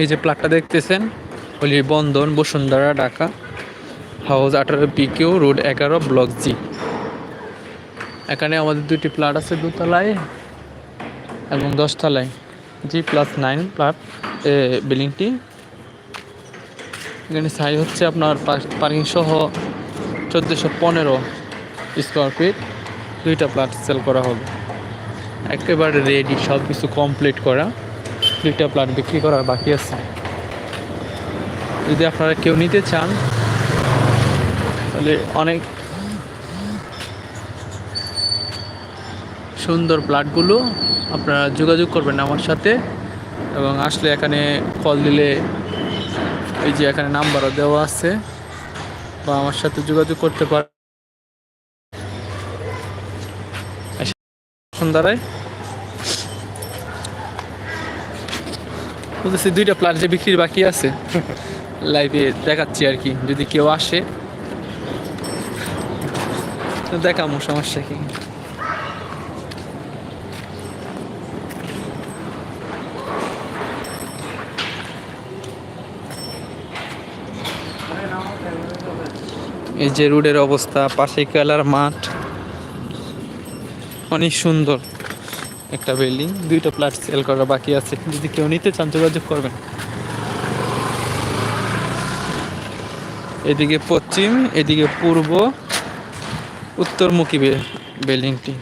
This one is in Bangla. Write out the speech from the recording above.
এই যে প্লাটটা দেখতেছেন, হলি বন্ধন বসুন্ধরা, ঢাকা, হাউস আঠারো পি পিকিউ, রোড এগারো, ব্লক জি। এখানে আমাদের দুটি প্লাট আছে দুতলায় এবং দশতলায়। জি প্লাস নাইন প্লাট এ বিল্ডিংটি এখানে সাইজ হচ্ছে আপনার পার্কিং সহ চোদ্দোশো পনেরো স্কোয়ার ফিট দুইটা প্লাট সেল করা হবে। একেবারে রেডি সব কিছু কমপ্লিট করা। দুইটা প্লাট বিক্রি করার বাকি আছে। যদি আপনারা কেউ নিতে চান, তাহলে অনেক সুন্দর প্লাটগুলো আপনারা যোগাযোগ করবেন আমার সাথে এবং আসলে এখানে কল দিলে এই যে এখানে নাম্বারও দেওয়া আছে, বা আমার সাথে যোগাযোগ করতে পার সন্ধ্যারায় বলতেছি দুইটা প্লাট যে বিক্রির বাকি আছে লাইভে দেখাচ্ছি আর কি, যদি কেউ আসে। তো দেখামো সমস্যা কি। এই যে রোডের অবস্থা পাশে খেলার মাঠ। অনেক সুন্দর। একটা বিল্ডিং দুইটা প্লাট সেল করা বাকি আছে। যদি কেউ নিতে চান, যোগাযোগ করবেন। এদিকে পশ্চিম, এদিকে পূর্ব, উত্তরমুখী বিল্ডিংটি